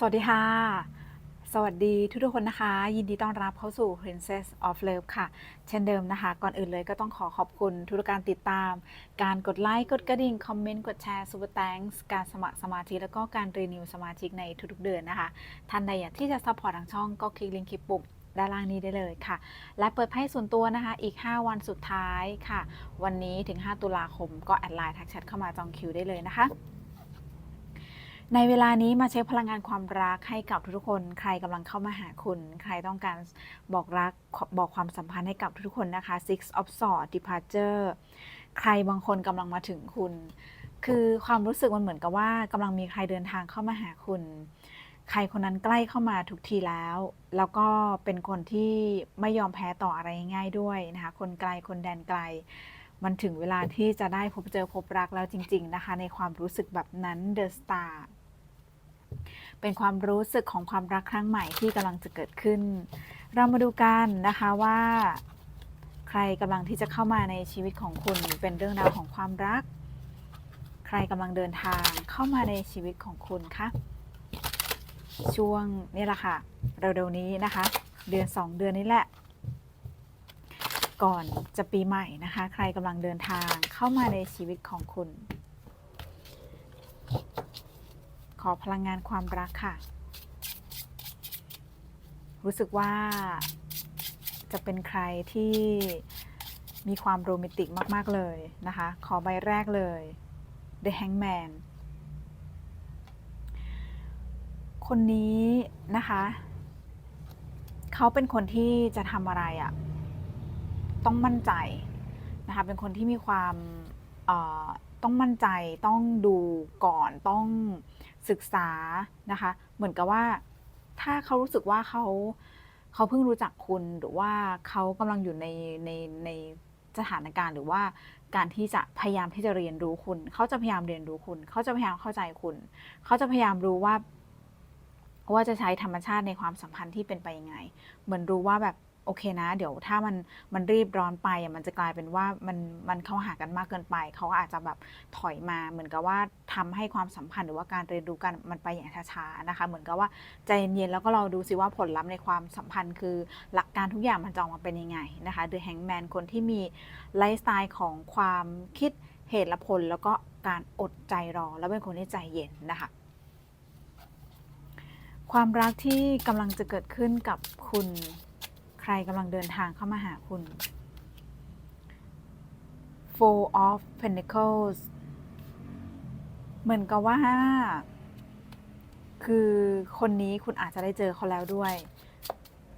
สวัสดีค่ะ สวัสดีทุกทุกๆคนนะคะ ยินดีต้อนรับเข้าสู่ Princess of Love ค่ะ เช่นเดิมนะคะ ก่อนอื่นเลยก็ต้องขอขอบคุณทุกการติดตาม การกดไลค์ กดกระดิ่ง คอมเมนต์ กดแชร์ Super Thanks การสมัครสมาชิกแล้วก็การรีนิวสมาชิกในทุกๆเดือนนะคะ ท่านใดอยากที่จะซัพพอร์ตทางช่องก็คลิกลิงก์คลิปปุ่มด้านล่างนี้ได้เลยค่ะ และเปิดไพ่ส่วนตัวนะคะ อีก 5 วันสุดท้ายค่ะ วันนี้ถึง 5 ตุลาคม ก็แอดไลน์ทักแชทเข้ามาจองคิวได้เลยนะคะ ในเวลานี้มาเช็คพลังงานความรักให้กับทุกๆคน ใครกำลังเข้ามาหาคุณ ใครต้องการบอกรักบอกความสัมพันธ์ให้กับทุกๆคนนะคะ Six of Swords Departure ใครบางคนกำลังมาถึงคุณ คือความรู้สึกมันเหมือนกับว่ากำลังมีใครเดินทางเข้ามาหาคุณ ใครคนนั้นใกล้เข้ามาทุกทีแล้ว แล้วก็เป็นคนที่ไม่ยอมแพ้ต่ออะไรง่ายด้วยนะคะ คนไกลคนแดนไกลมันถึงเวลาที่จะได้พบเจอพบรักแล้วจริง ๆ นะคะ ในความรู้สึกแบบนั้น The Star เป็นความรู้สึกของความรักครั้งใหม่ที่กำลังจะเกิดขึ้น เรามาดูกันนะคะว่า ใครกำลังที่จะเข้ามาในชีวิตของคุณเป็นเรื่องราวของความรัก ใครกำลังเดินทางเข้ามาในชีวิตของคุณคะช่วงนี่แหละค่ะเร็วๆนี้นะคะ เดือน 2 เดือนนี้แหละ ก่อนจะปีใหม่นะคะ ใครกำลังเดินทางเข้ามาในชีวิตของคุณ ขอพลังงานความรักค่ะ รู้สึกว่าจะเป็นใครที่มีความโรแมนติกมาก ๆ เลยนะคะ ขอใบแรกเลย The Hangman คนนี้นะคะ เขาเป็นคนที่จะทำอะไรอะ่ะ ต้องมั่นใจนะคะ เป็นคนที่มีความต้องมั่นใจต้องดูก่อนต้อง ศึกษานะคะ เหมือนกับว่า ถ้าเขารู้สึกว่าเขาเขาเพิ่งรู้จักคุณหรือว่าเขากำลังอยู่ในในในสถานการณ์ หรือว่าการที่จะพยายามที่จะเรียนรู้คุณ เขาจะพยายามเรียนรู้คุณ เขาจะพยายามเข้าใจคุณ เขาจะพยายามรู้ว่าว่าจะใช้ธรรมชาติในความสัมพันธ์ที่เป็นไปยังไง เหมือนรู้ว่าแบบ โอเคนะ เดี๋ยวถ้ามันมันรีบร้อนไปมันจะกลายเป็นว่ามันมันเข้าหากันมากเกินไป เขาอาจจะแบบถอยมาเหมือนกับว่าทำให้ความสัมพันธ์หรือว่าการเรียนรู้กันมันไปอย่างช้าๆนะคะ เหมือนกับว่าใจเย็นๆแล้วก็ราดูซิว่าผลลัพธ์ในความสัมพันธ์ คือหลักการทุกอย่างมันจะออกมาเป็นยังไงนะคะ The Hangman คนที่มีไลฟ์สไตล์ของความคิดเหตุและผลแล้วก็การอดใจรอ แล้วเป็นคนที่ใจเย็นนะคะความรักที่กำลังจะเกิดขึ้นกับคุณ รกำลังเดินทางเข้ามาหาคุณ Four of Pentacles เหมือนกับว่า คือคนนี้คุณอาจจะได้เจอเขาแล้วด้วย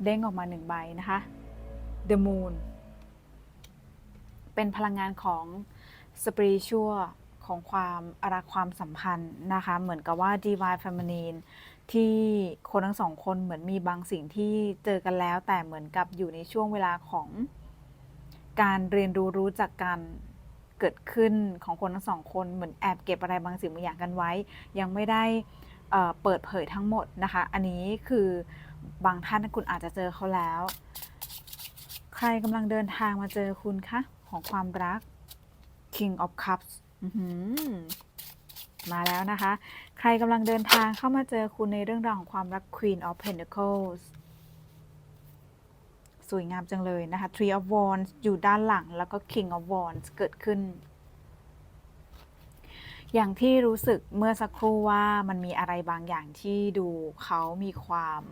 เด้งออกมาหนึ่งใบนะคะ The Moon เป็นพลังงานของ Spiritual ของความรักความสัมพันธ์นะคะ เหมือนกับว่า Divine Feminine ที่คนทั้งสองคนเหมือนมีบางสิ่งที่เจอกันแล้ว แต่เหมือนกับอยู่ในช่วงเวลาของการเรียนรู้รู้จักกันเกิดขึ้นของคนทั้งสองคนเหมือนแอบเก็บอะไรบางสิ่งบางอย่างกันไว้ ยังไม่ได้เปิดเผยทั้งหมดนะคะ อันนี้คือบางท่านคุณอาจจะเจอเขาแล้ว ใครกำลังเดินทางมาเจอคุณคะของความรัก King of Cups มาแล้วนะคะ ใครกำลังเดินทางเข้ามาเจอคุณในเรื่องราวของความรัก Queen of Pentacles สวยงามจังเลยนะคะ Three of Wands อยู่ด้านหลังแล้วก็ King of Wands เกิดขึ้น อย่างที่รู้สึกเมื่อสักครู่ว่ามันมีอะไรบางอย่างที่ดูเขามีความ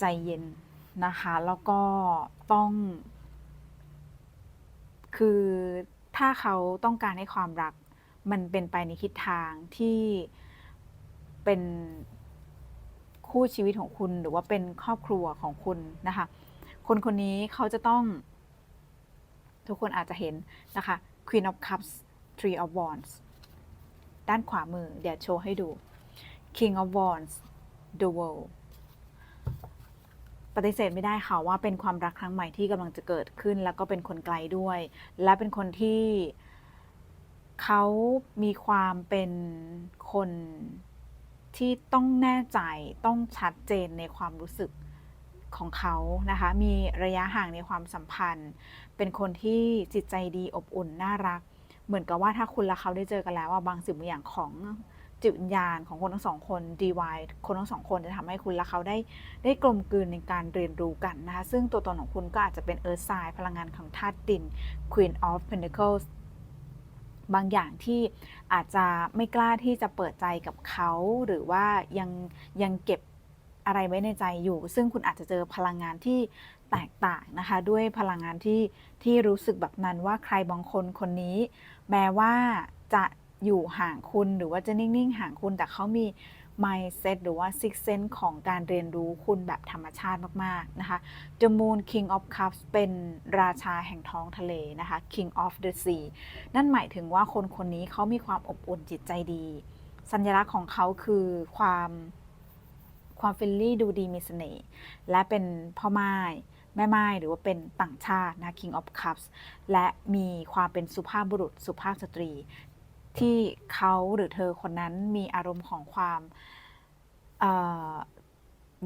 ใจเย็นนะคะ แล้วก็ต้อง คือถ้าเขาต้องการให้ความรัก มันเป็นไปในทิศทางที่เป็นคู่ชีวิตของคุณหรือว่าเป็นครอบครัวของคุณนะคะ คนคนนี้เขาจะต้อง ทุกคนอาจจะเห็นนะคะ Queen of Cups Three of Wands ด้านขวามือ เดี๋ยวโชว์ให้ดู King of Wands The World ปฏิเสธไม่ได้ค่ะว่าเป็นความรักครั้งใหม่ที่กำลังจะเกิดขึ้น แล้วก็เป็นคนไกลด้วย และเป็นคนที่ เขามีความเป็นคนที่ต้องแน่ใจต้องชัดเจนในความรู้สึกของเขานะคะ มีระยะห่างในความสัมพันธ์ เป็นคนที่จิตใจดีอบอุ่นน่ารัก เหมือนกับว่าถ้าคุณและเขาได้เจอกันแล้วว่าบางสิ่งบางอย่างของจิตวิญญาณของคนทั้งสองคน DY คนทั้งสองคนจะทำให้คุณและเขาได้ได้กลมกลืนในการเรียนรู้กันนะคะ ซึ่งตัวตนของคุณก็อาจจะเป็น Earth Sign พลังงานของธาตุดิน Queen of Pentacles บางอย่างที่อาจจะไม่กล้าที่จะเปิดใจกับเขาหรือว่ายังยังเก็บอะไรไว้ในใจอยู่ ซึ่งคุณอาจจะเจอพลังงานที่แตกต่างนะคะ ด้วยพลังงานที่ที่รู้สึกแบบนั้นว่าใครบางคนคนนี้ แม้ว่าจะอยู่ห่างคุณหรือว่าจะนิ่งๆห่างคุณแต่เขามี mindset หรือว่า six sense ของการเรียนรู้คุณแบบธรรมชาติมาก ๆ นะคะ The Moon King of Cups เป็นราชาแห่งท้องทะเลนะคะ King of the Sea นั่นหมายถึงว่าคนคนนี้เขามีความอบอุ่นจิตใจดี สัญลักษณ์ของเขาคือความความเฟรนลี่ดูดีมีเสน่ห์และเป็นพ่อไม้แม่ไม้หรือว่าเป็นต่างชาตินะ King of Cups และมีความเป็นสุภาพบุรุษสุภาพสตรี ที่เขาหรือเธอคนนั้นมีอารมณ์ของความออ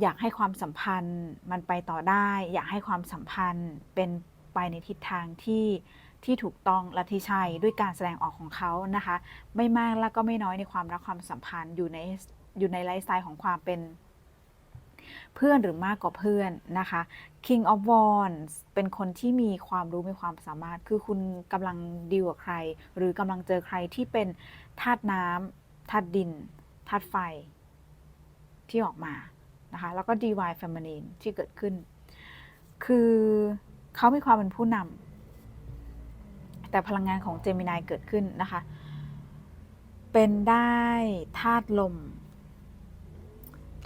อยากให้ความสัมพันธ์มันไปต่อได้ อยากให้ความสัมพันธ์เป็นไปในทิศทางที่ที่ถูกต้องและที่ใช่ด้วยการแสดงออกของเขานะคะ ไม่มากและก็ไม่น้อยในความรักความสัมพันธ์อยู่ในอยู่ในไลฟ์สไตล์ของความเป็น เพื่อนหรือมากกว่าเพื่อนนะคะ King of Wands เป็นคนที่มีความรู้มีความสามารถ คือคุณกำลังดีลกับใคร หรือกำลังเจอใครที่เป็นธาตุน้ำธาตุดินธาตุไฟที่ออกมานะคะ แล้วก็ DY Feminine ที่เกิดขึ้น คือเขามีความเป็นผู้นำแต่พลังงานของเจมินายเกิดขึ้นนะคะ เป็นได้ธาตุลม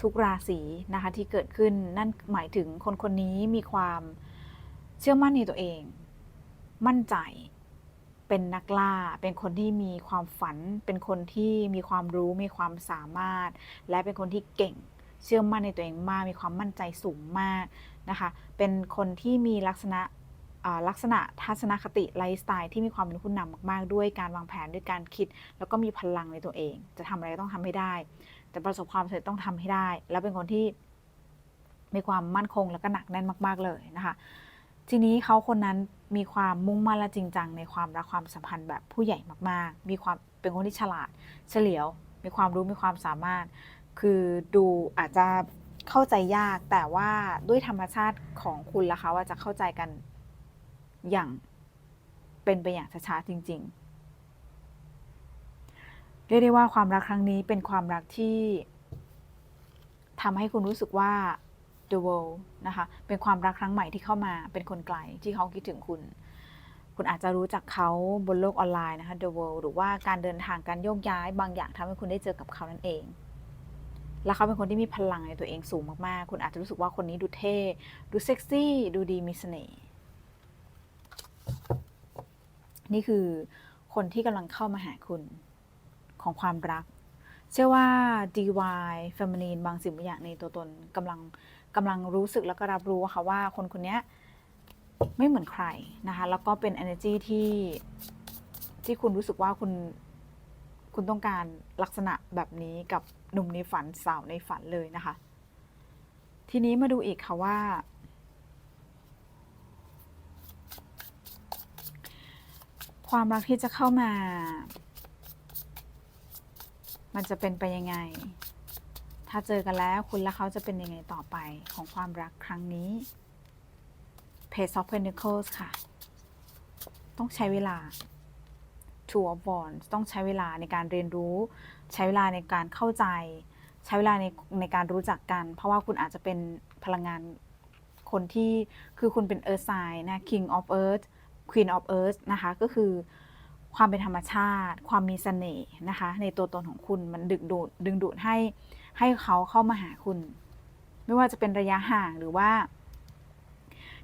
ทุกราศีนะคะที่เกิดขึ้นนั่นหมายถึงคนคนนี้มีความเชื่อมั่นในตัวเอง มั่นใจ เป็นนักล่า เป็นคนที่มีความฝัน เป็นคนที่มีความรู้ มีความสามารถ และเป็นคนที่เก่ง เชื่อมั่นในตัวเองมาก มีความมั่นใจสูงมากนะคะ เป็นคนที่มีลักษณะลักษณะทัศนคติไลฟ์สไตล์ที่มีความเป็นผู้นำมาก ๆ ด้วยการวางแผนด้วยการคิด แล้วก็มีพลังในตัวเอง จะทำอะไรก็ต้องทำให้ได้ แต่ประสบความสำเร็จต้องทำให้ได้ แล้วเป็นคนที่มีความมั่นคงแล้วก็หนักแน่นมาก ๆเลยนะคะ ทีนี้เขาคนนั้นมีความมุ่งมั่นและจริงจังในความรักความสัมพันธ์แบบผู้ใหญ่มากๆ มีความเป็นคนที่ฉลาด เฉลียว มีความรู้มีความสามารถ คือดูอาจจะเข้าใจยากแต่ว่าด้วยธรรมชาติของคุณละคะว่าจะเข้าใจกันอย่างเป็นไปอย่างช้าๆจริง ๆ รียกได้ว่าความรักครั้งนี้เป็นความรักที่ทำให้คุณรู้สึกว่า the world นะคะเป็นความรักครั้งใหม่ที่เข้ามาเป็นคนไกลที่เขาคิดถึงคุณ คุณอาจจะรู้จักเขาบนโลกออนไลน์นะคะ the world หรือว่าการเดินทางการโยกย้ายบางอย่างทำให้คุณได้เจอกับเขานั่นเอง และเขาเป็นคนที่มีพลังในตัวเองสูงมากๆ คุณอาจจะรู้สึกว่าคนนี้ดูเท่ ดูเซ็กซี่ ดูดีมีเสน่ห์นี่คือคนที่กำลังเข้ามาหาคุณ ของความรัก เชื่อว่า DY Feminine บางสิ่งบางอย่างในตัวตนกำลังกำลังรู้สึกแล้วก็รับรู้ค่ะว่าคนคนนี้ไม่เหมือนใครนะคะ แล้วก็เป็น energy ที่ที่คุณรู้สึกว่าคุณคุณต้องการลักษณะแบบนี้กับหนุ่มในฝันสาวในฝันเลยนะคะ ทีนี้มาดูอีกค่ะว่า ความรักที่จะเข้ามา มันจะเป็นไปยังไง ถ้าเจอกันแล้วคุณและเขาจะเป็นยังไงต่อไปของความรักครั้งนี้ Page of Pentacles ค่ะ ต้องใช้เวลา Two of Wands ต้องใช้เวลาในการเรียนรู้ ใช้เวลาในการเข้าใจ ใช้เวลาในในการรู้จักกัน เพราะว่าคุณอาจจะเป็นพลังงานคนที่คือคุณเป็น Earth Sign นะ King of Earth Queen of Earth นะคะ ก็คือ ความเป็นธรรมชาติ ความมีเสน่ห์นะคะ ในตัวตนของคุณมันดึงดูดดึงดูดให้ให้เขาเข้ามาหาคุณ ไม่ว่าจะเป็นระยะห่างหรือว่า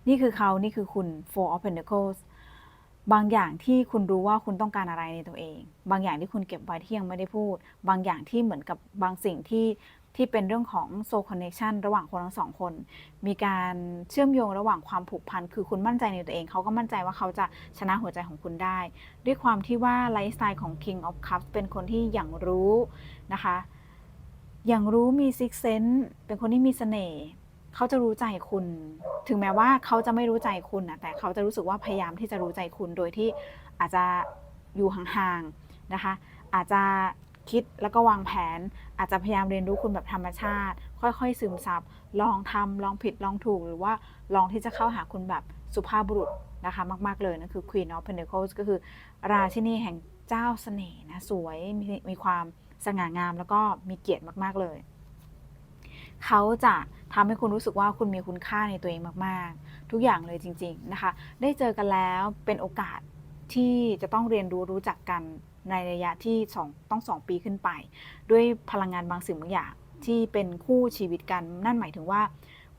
นี่คือเขานี่คือคุณ Four of Pentacles บางอย่างที่คุณรู้ว่าคุณต้องการอะไรในตัวเอง บางอย่างที่คุณเก็บไว้ที่ยังไม่ได้พูด บางอย่างที่เหมือนกับบางสิ่งที่ ที่เป็นเรื่องของ soul connection ระหว่างคนทั้งสองคน มีการเชื่อมโยงระหว่างความผูกพัน คือคุณมั่นใจในตัวเอง เขาก็มั่นใจว่าเขาจะชนะหัวใจของคุณได้ ด้วยความที่ว่าไลฟ์สไตล์ของ King of Cups เป็นคนที่อย่างรู้นะคะ อย่างรู้มี six sense เป็นคนที่มีเสน่ห์เขาจะรู้ใจคุณ ถึงแม้ว่าเขาจะไม่รู้ใจคุณนะแต่เขาจะรู้สึกว่าพยายามที่จะรู้ใจคุณโดยที่อาจจะอยู่ห่างๆนะคะ อาจจะ คิดแล้วก็วางแผน อาจจะพยายามเรียนรู้คุณแบบธรรมชาติ ค่อยๆ ซึมซับลองทำลองผิดลองถูก หรือว่าลองที่จะเข้าหาคุณแบบสุภาพบุรุษนะคะมากๆเลยนั่นคือ Queen of Pentacles ก็คือราชินีแห่งเจ้าเสน่ห์นะสวยมีมีความสง่างามแล้วก็มีเกียรติมากๆเลย เขาจะทำให้คุณรู้สึกว่าคุณมีคุณค่าในตัวเองมากๆ ทุกอย่างเลยจริง ๆนะคะ ได้เจอกันแล้วเป็นโอกาสที่จะต้องเรียนรู้รู้จักกัน ในระยะที่สองต้องสองปีขึ้นไป ด้วยพลังงานบางสิ่งบางอย่างที่เป็นคู่ชีวิตกัน นั่นหมายถึงว่า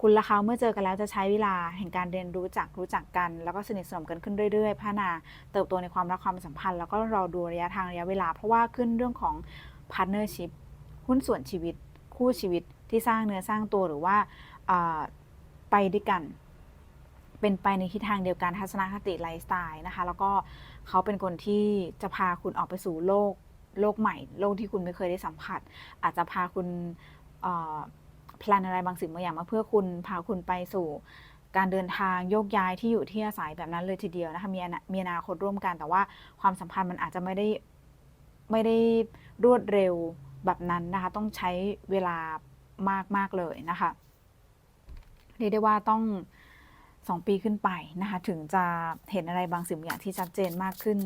คุณและเขาเมื่อเจอกันแล้วจะใช้เวลาแห่งการเรียนรู้จักรู้จักกัน แล้วก็สนิทสนมกันขึ้นเรื่อยๆ พัฒนาเติบโตในความรักความสัมพันธ์แล้วก็รอดูระยะทางระยะเวลา เพราะว่าขึ้นเรื่องของ partnership หุ้นส่วนชีวิต คู่ชีวิตที่สร้างเนื้อสร้างตัวหรือว่าไปด้วยกัน เป็นไปในทิศทางเดียวกันทัศนคติไลฟ์สไตล์นะคะ แล้วก็เขาเป็นคนที่จะพาคุณออกไปสู่โลกโลกใหม่ โลกที่คุณไม่เคยได้สัมผัส อาจจะพาคุณแพลนอะไรบางสิ่งบางอย่างมาเพื่อคุณพาคุณไปสู่การเดินทางโยกย้ายที่อยู่ที่อาศัยแบบนั้นเลยทีเดียวนะคะมีนามีอนาคตร่วมกัน แต่ว่าความสัมพันธ์มันอาจจะไม่ได้ไม่ได้รวดเร็วแบบนั้นนะคะ ต้องใช้เวลามากมากเลยนะคะเรียกได้ว่าต้อง สองปีขึ้นไปนะคะ ถึงจะเห็นอะไรบางสิ่งบางอย่างที่ชัดเจนมากขึ้น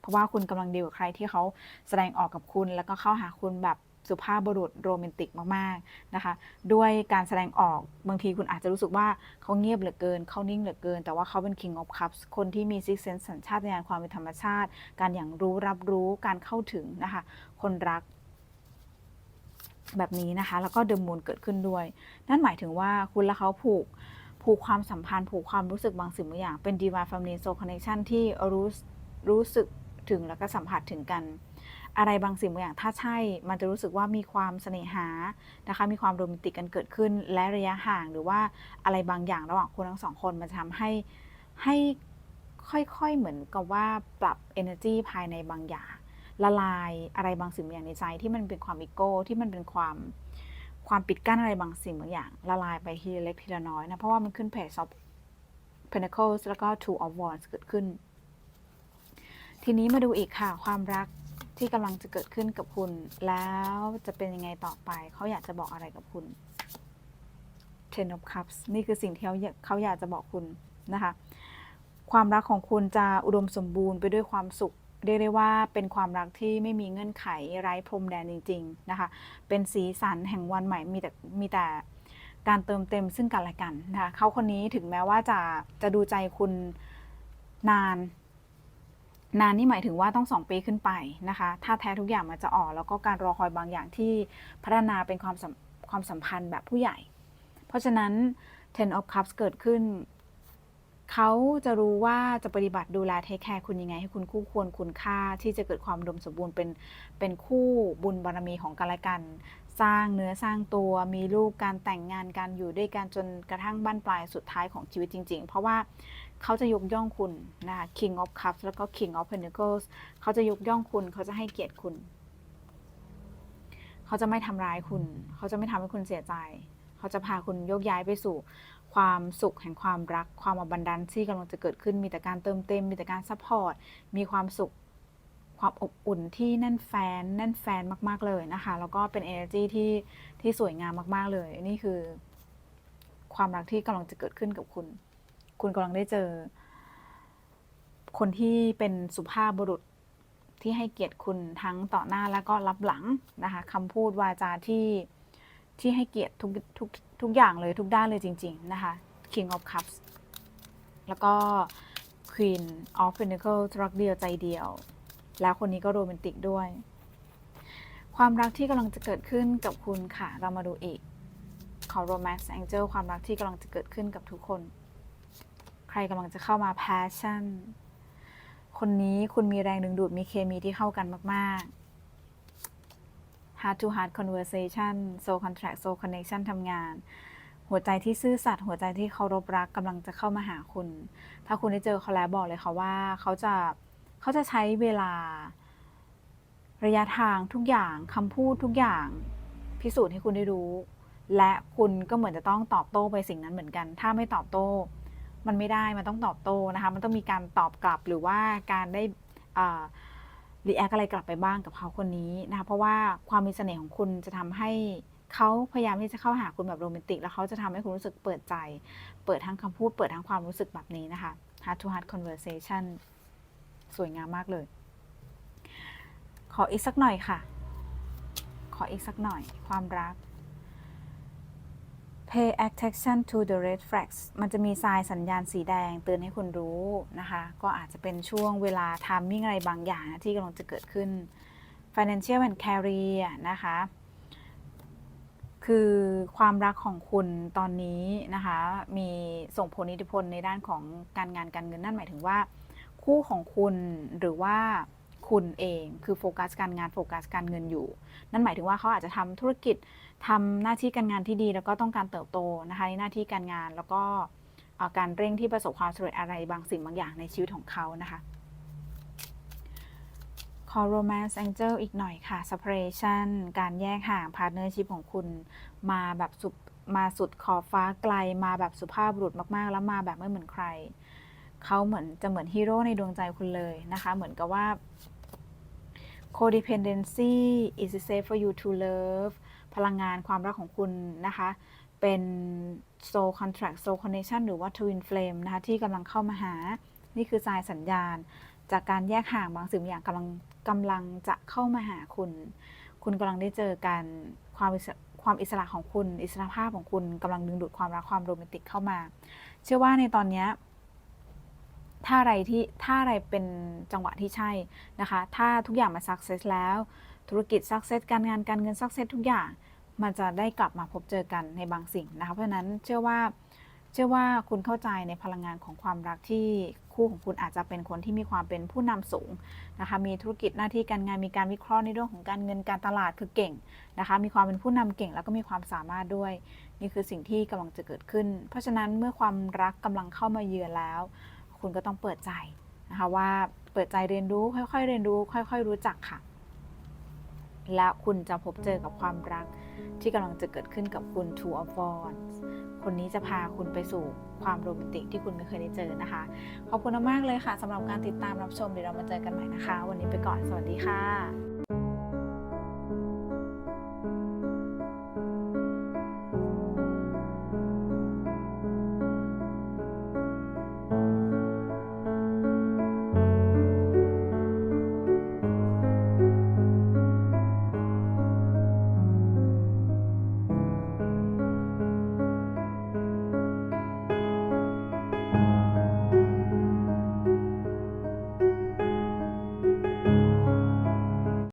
เพราะว่าคุณกำลังดีลกับใครที่เขาแสดงออกกับคุณ แล้วก็เข้าหาคุณแบบสุภาพบุรุษโรแมนติกมากๆนะคะ ด้วยการแสดงออกบางทีคุณอาจจะรู้สึกว่าเขาเงียบเหลือเกิน เขานิ่งเหลือเกิน แต่ว่าเขาเป็น King of Cups คนที่มี Six Sense สัญชาตญาณความเป็นธรรมชาติ การอย่างรู้รับรู้การเข้าถึงนะคะ คนรักแบบนี้นะคะ แล้วก็เดิมมูนเกิดขึ้นด้วย นั่นหมายถึงว่าคุณและเขาผูก ผูกความสัมพันธ์ ผูกความรู้สึกบางสิ่งบางอย่าง เป็น Divine Feminine Soul Connection ที่รู้รู้สึกถึงแล้วก็สัมผัสถึงกัน อะไรบางสิ่งบางอย่าง ถ้าใช่ มันจะรู้สึกว่ามีความเสน่หานะคะ มีความโรแมนติกกันเกิดขึ้น และระยะห่างหรือว่าอะไรบางอย่างระหว่างคนทั้งสองคนมันจะทำให้ให้ค่อยๆเหมือนกับว่าปรับ energy ภายในบางอย่างละลายอะไรบางสิ่งบางอย่างในใจที่มันเป็นความอีโก้ที่มันเป็นความ ความปิดกั้นอะไรบางสิ่งบางอย่าง ละลายไปทีละเล็กทีละน้อยนะ เพราะว่ามันขึ้น page of pentacles แล้วก็ two of wands เกิดขึ้น ทีนี้มาดูอีกค่ะ ความรักที่กำลังจะเกิดขึ้นกับคุณ แล้วจะเป็นยังไงต่อไป เขาอยากจะบอกอะไรกับคุณ ten of cups นี่คือสิ่งที่เขาเขาอยากจะบอกคุณนะคะ ความรักของคุณจะอุดมสมบูรณ์ไปด้วยความสุข เรียกได้ว่าเป็นความรักที่ไม่มีเงื่อนไขไร้พรมแดนจริง ๆนะคะ เป็นสีสันแห่งวันใหม่มีแต่มีแต่การเติมเต็มซึ่งกันและกันนะคะเขาคนนี้ถึงแม้ว่าจะจะดูใจคุณนาน นานนี่หมายถึงว่าต้องสองปีขึ้นไปนะคะ ถ้าแท้ทุกอย่างมันจะออก แล้วก็การรอคอยบางอย่างที่พัฒนาเป็นความสัมความสัมพันธ์แบบผู้ใหญ่ เพราะฉะนั้น Ten of Cups เกิดขึ้น เขาจะรู้ว่าจะปฏิบัติดูแลเทคแคร์คุณยังไง ให้คุณคู่ควรคุณค่าที่จะเกิดความอุดมสมบูรณ์เป็นเป็นคู่บุญบารมีของกันและกัน สร้างเนื้อสร้างตัวมีลูกการแต่งงานการอยู่ด้วยกันจนกระทั่งบั้นปลายสุดท้ายของชีวิตจริง ๆ เพราะว่าเขาจะยกย่องคุณนะคะ King of Cups แล้วก็ King of Pentacles เขาจะยกย่องคุณเขาจะให้เกียรติคุณ เขาจะไม่ทำร้ายคุณ เขาจะไม่ทำให้คุณเสียใจ เขาจะพาคุณโยกย้ายไปสู่ ความสุขแห่งความรัก ความอบันดันที่กำลังจะเกิดขึ้นมีแต่การเติมเต็ม มีแต่การซัพพอร์ตมีความสุขความอบอุ่นที่แน่นแฟนแน่นแฟนมาก ๆ เลยนะคะ แล้วก็เป็น energy ที่ที่สวยงามมาก ๆ เลย นี่คือ ความรักที่กำลังจะเกิดขึ้นกับคุณ คุณกำลังได้เจอ คนที่เป็นสุภาพบุรุษที่ให้เกียรติคุณทั้งต่อหน้าและก็รับหลังนะคะคำพูดวาจาที่ ที่ให้เกียรติทุกทุกทุกอย่างเลยทุกด้านเลยจริง ๆ นะคะ King of Cups แล้วก็ Queen of Pentacles รักเดียวใจเดียว แล้วคนนี้ก็โรแมนติกด้วย ความรักที่กำลังจะเกิดขึ้นกับคุณค่ะ เรามาดูอีก ขอ Romance Angel ความรักที่กำลังจะเกิดขึ้นกับทุกคน ใครกำลังจะเข้ามา Passion คนนี้คุณมีแรงดึงดูดมีเคมีที่เข้ากันมาก ๆ heart to heart conversation soul contract soul connection ทำงาน หัวใจที่ซื่อสัตย์หัวใจที่เคารพรักกำลังจะเข้ามาหาคุณ ถ้าคุณได้เจอเขาแล้วบอกเลยค่ะว่าเขาจะเขาจะใช้เวลา ระยะทางทุกอย่างคำพูดทุกอย่างพิสูจน์ให้คุณได้รู้ และคุณก็เหมือนจะต้องตอบโต้ไปสิ่งนั้นเหมือนกัน ถ้าไม่ตอบโต้ มันไม่ได้มันต้องตอบโต้นะคะ มันต้องมีการตอบกลับหรือว่าการได้อ่า รีแอคอะไรกลับไปบ้างกับเขาคนนี้นะคะเพราะว่าความมีเสน่ห์ของคุณจะทำให้เขาพยายามที่จะเข้าหาคุณแบบโรแมนติก แล้วเขาจะทำให้คุณรู้สึกเปิดใจ เปิดทั้งคำพูด เปิดทั้งความรู้สึกแบบนี้นะคะ heart to heart conversation สวยงามมากเลย ขออีกสักหน่อยค่ะ ขออีกสักหน่อยความรัก pay attention to the red flags มันจะมีทรายสัญญาณสีแดงเตือนให้คุณรู้นะคะ ก็อาจจะเป็นช่วงเวลา timing อะไรบางอย่างนะที่กำลังจะเกิดขึ้น financial and career นะคะ คือความรักของคุณตอนนี้นะคะ มีส่งผลอิทธิพลในด้านของการงานการเงินนั่นหมายถึงว่า คู่ของคุณหรือว่า คุณเองคือโฟกัสการงานโฟกัสการเงินอยู่ นั่นหมายถึงว่าเขาอาจจะทำธุรกิจทำหน้าที่การงานที่ดี แล้วก็ต้องการเติบโตนะคะในหน้าที่การงานแล้วก็การเร่งที่ประสบความสำเร็จอะไรบางสิ่งบางอย่างในชีวิตของเขานะคะขอ romance angel อีกหน่อยค่ะ separation การแยกห่าง partnership ของคุณ มาแบบสุดมาสุดขอบฟ้าไกล มาแบบสุภาพบุรุษมากๆ แล้วมาแบบไม่เหมือนใคร เขาเหมือนจะเหมือนฮีโร่ในดวงใจคุณเลยนะคะ เหมือนกับว่า codependency is safe for you to love พลังงานความรักของคุณนะคะ เป็น soul contract soul connection หรือว่า twin flame นะคะ ที่กำลังเข้ามาหา นี่คือสายสัญญาณ จากการแยกห่างบางสิ่งอย่างกำลังกำลังจะเข้ามาหาคุณ คุณกำลังได้เจอกันความความอิสระของคุณ อิสระภาพของคุณกำลังดึงดูดความรักความโรแมนติกเข้ามา เชื่อว่าในตอนนี้ ถ้าอะไรที่ถ้าอะไรเป็นจังหวะที่ใช่นะคะ ถ้าทุกอย่างมันสักเซสแล้ว ธุรกิจสักเซสการงานการเงินสักเซสทุกอย่างมันจะได้กลับมาพบเจอกันในบางสิ่งนะคะ เพราะฉะนั้นเชื่อว่าเชื่อว่าคุณเข้าใจในพลังงานของความรักที่คู่ของคุณอาจจะเป็นคนที่มีความเป็นผู้นำสูงนะคะ มีธุรกิจหน้าที่การงานมีการวิเคราะห์ในเรื่องของการเงินการตลาดคือเก่งนะคะ มีความเป็นผู้นำเก่งแล้วก็มีความสามารถด้วย นี่คือสิ่งที่กำลังจะเกิดขึ้น เพราะฉะนั้นเมื่อความรักกำลังเข้ามาเยือนแล้ว คุณก็ต้องเปิดใจนะคะว่าเปิดใจเรียนรู้ค่อยๆ เรียนรู้ ค่อย ๆ รู้จักค่ะ แล้วคุณจะพบเจอกับความรักที่กำลังจะเกิดขึ้นกับคุณ Two of Wands คนนี้จะพาคุณไปสู่ความโรแมนติกที่คุณไม่เคยได้เจอนะคะ ขอบคุณมากเลยค่ะสำหรับการติดตามรับชมเดี๋ยวเรามาเจอกันใหม่นะคะ วันนี้ไปก่อนสวัสดีค่ะ